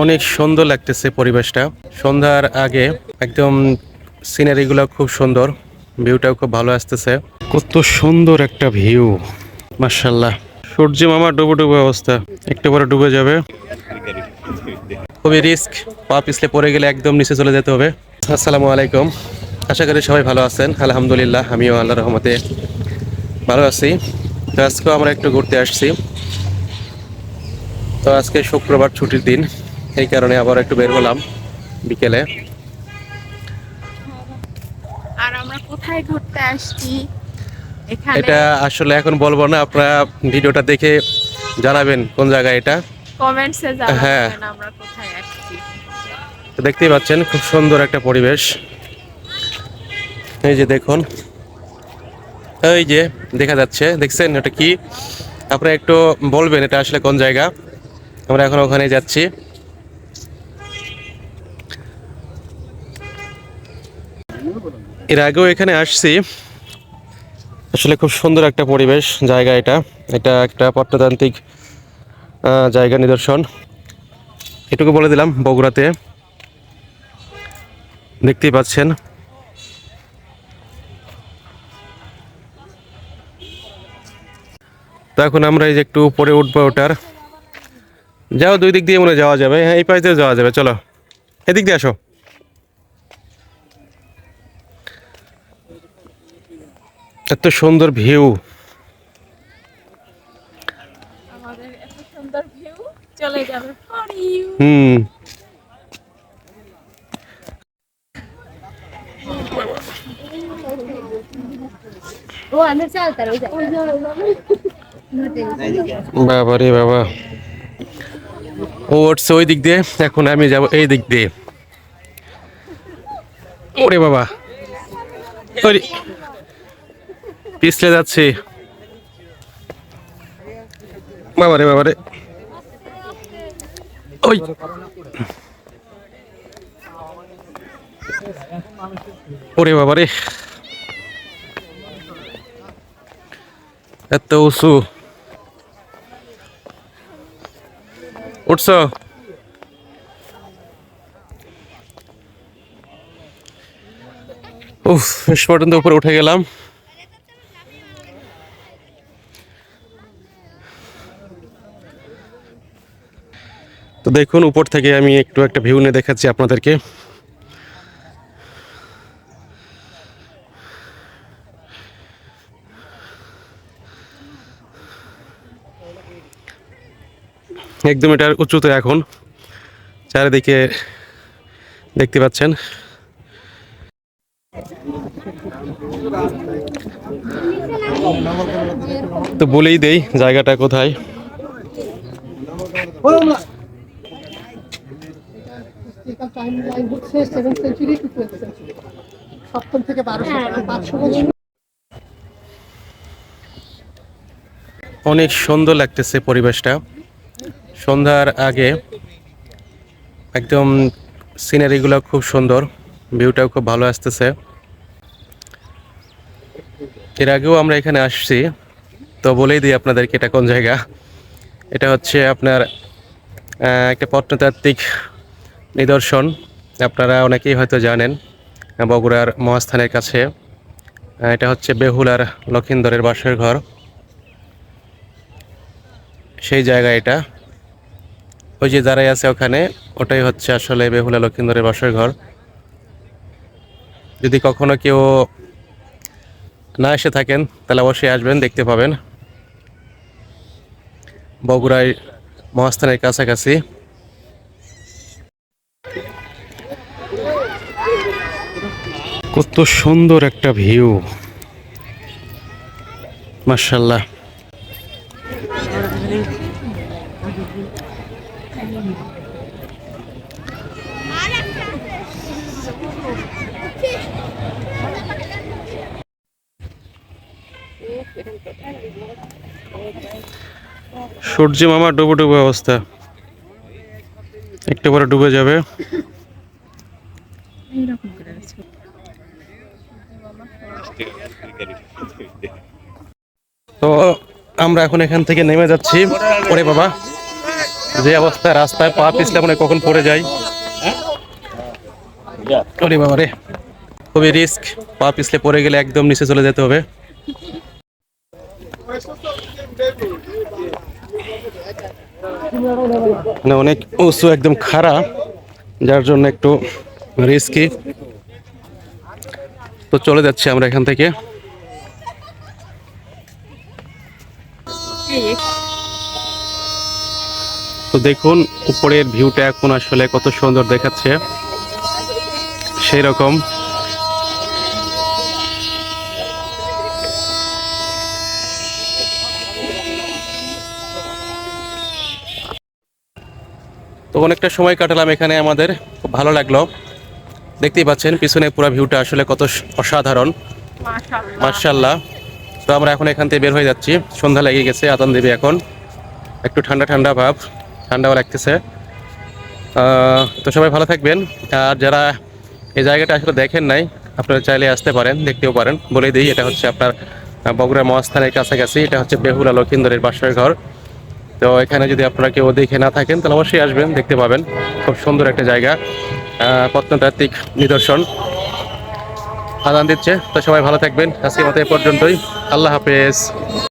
অনেক সুন্দর লাগতেছে পরিবেশটা। সন্ধ্যার আগে একদম সিনারি সিনারিগুলো খুব সুন্দর ভিউটাও খুব ভালো আসতেছে। কত সুন্দর একটা ভিউ মার্শাল্লাহ সূর্য মামা ডুবো ডুবো অবস্থা, একটু পরে ডুবে যাবে। খুবই রিস্ক পা পিছলে পড়ে গেলে একদম নিচে চলে যেতে হবে। আসসালামু আলাইকুম, আশা করি সবাই ভালো আছেন। আলহামদুলিল্লাহ, আমিও আল্লাহ রহমতে ভালো আছি। তো আজকেও আমরা একটু ঘুরতে আসছি। তো আজকে শুক্রবার ছুটির দিন। এই কারণে আবার একটু বের হলাম বিকেলে। আর আমরা কোথায় ঘুরতে আসছি? এখানে এটা আসলে এখন বলব না আপনারা ভিডিওটা দেখে জানাবেন কোন জায়গায় এটা। কমেন্টসে হ্যাঁ। জানাবেন আমরা কোথায় আসছি। তো দেখতেই পাচ্ছেন খুব সুন্দর একটা পরিবেশ। এই যে দেখুন এই যে দেখা যাচ্ছে দেখছেন এটা কি? আপনারা একটু বলবেন এটা আসলে কোন জায়গা? আমরা এখন ওখানে যাচ্ছি। এর আগেও এখানে আসছি। আসলে খুব সুন্দর একটা পরিবেশ, জায়গা এটা। এটা একটা প্রত্নতান্ত্রিক জায়গা নিদর্শন। এটুকু বলে দিলাম, বগুড়াতে। দেখতেই পাচ্ছেন। তো এখন আমরা এই যে একটু উপরে উঠবো ওটার। যাও দুই দিক দিয়ে মনে যাওয়া যাবে। হ্যাঁ এই পাশ দিয়ে যাওয়া যাবে। চলো, এদিক দিয়ে আসো। এত সুন্দর ভিউ। আমাদের এত সুন্দর ভিউ চলে যাবে ফর ইউ হুম। ও আমি চালতার ওই বাবা রে বাবা। ও উঠছে ওই দিক দিয়ে এখন আমি যাব এই দিক দিয়ে। ওরে বাবা। ওরে। পিছলে যাচ্ছি। বাবারে বাবারে। বাবা রে ওই। ওরে বাবা রে এত উঁচু। উঠছ? উফ শেষ পর্যন্ত উপরে উঠে গেলাম। তো দেখুন, উপর থেকে আমি একটু একটা ভিউ নিয়ে দেখাচ্ছি আপনাদেরকে। একদম এটার উঁচুতে এখন চারিদিকে দেখতে পাচ্ছেন। তো বলেই দেই, জায়গাটা কোথায়? Seven century to twelve century সপ্তম থেকে বারোশো পাঁচশো বছর। অনেক সুন্দর লাগতেছে পরিবেশটা। সন্ধ্যার আগে একদম সিনারিগুলো খুব সুন্দর ভিউটাও খুব ভালো আসতেছে। এর আগেও আমরা এখানে আসছি তো বলেই দিই আপনাদেরকে এটা কোন জায়গা। এটা হচ্ছে আপনার আহ, একটা প্রত্নতাত্ত্বিক নিদর্শন, আপনারা অনেকেই হয়তো জানেন, বগুড়ার মহাস্থানের কাছে। এটা হচ্ছে বেহুলার লক্ষিন্দরের বাসের ঘর। সেই জায়গা এটা। ওই যে দাঁড়াই আছে ওখানে, ওটাই হচ্ছে আসলে বেহুলা লক্ষিন্দরের বাসের ঘর। যদি কখনো কেউ না এসে থাকেন, তাহলে অবশ্যই আসবেন, দেখতে পাবেন। বগুড়ায় মহাস্থানের কাছাকাছি। কত সুন্দর একটা ভিউ। মার্শাল্লাহ সূর্য মামা ডুবো ডুবো অবস্থা। একটু পরে ডুবে যাবে। এইরকম করে তো আমরা এখন এখান থেকে নেমে যাচ্ছি। ওরে বাবা, যে অবস্থায় রাস্তায় পা পিছলে মনে কখন পড়ে যাই ওরে বাবা রে, খুবই রিস্ক, পা পিছলে পড়ে গেলে একদম নিচে চলে যেতে হবে। মানে অনেক উঁচু, একদম খাড়া, যার জন্য একটু রিস্কি তো চলে যাচ্ছি আমরা এখান থেকে। তো দেখুন, উপরের ভিউটা এখন আসলে কত সুন্দর দেখাচ্ছে। সেই রকম তো অনেকটা সময় কাটালাম এখানে আমাদের খুব ভালো লাগল। দেখতেই পাচ্ছেন পিছনে পুরো ভিউটা আসলে কত অসাধারণ। মার্শাল্লাহ তো আমরা এখন এখান থেকে বের হয়ে যাচ্ছি। সন্ধ্যা লেগে গেছে আতন দেবে এখন। একটু ঠান্ডা ঠান্ডা ভাব ঠান্ডাও লাগতেছে। তো সবাই ভালো থাকবেন। আর যারা এই জায়গাটা আসলে দেখেন নাই আপনারা চাইলে আসতে পারেন দেখতেও পারেন। বলে দিই এটা হচ্ছে আপনার বগুড়া মহাস্থানের কাছাকাছি। এটা হচ্ছে বেহুলা লক্ষিন্দরের বাসার ঘর। তো এখানে যদি আপনারা কেউ দেখে না থাকেন তাহলে অবশ্যই আসবেন দেখতে পাবেন। খুব সুন্দর একটা জায়গা। প্রত্নতাত্ত্বিক নিদর্শন। আদান দিচ্ছে। তো সবাই ভালো থাকবেন। আজকের মতো এ পর্যন্তই। আল্লাহ হাফেজ।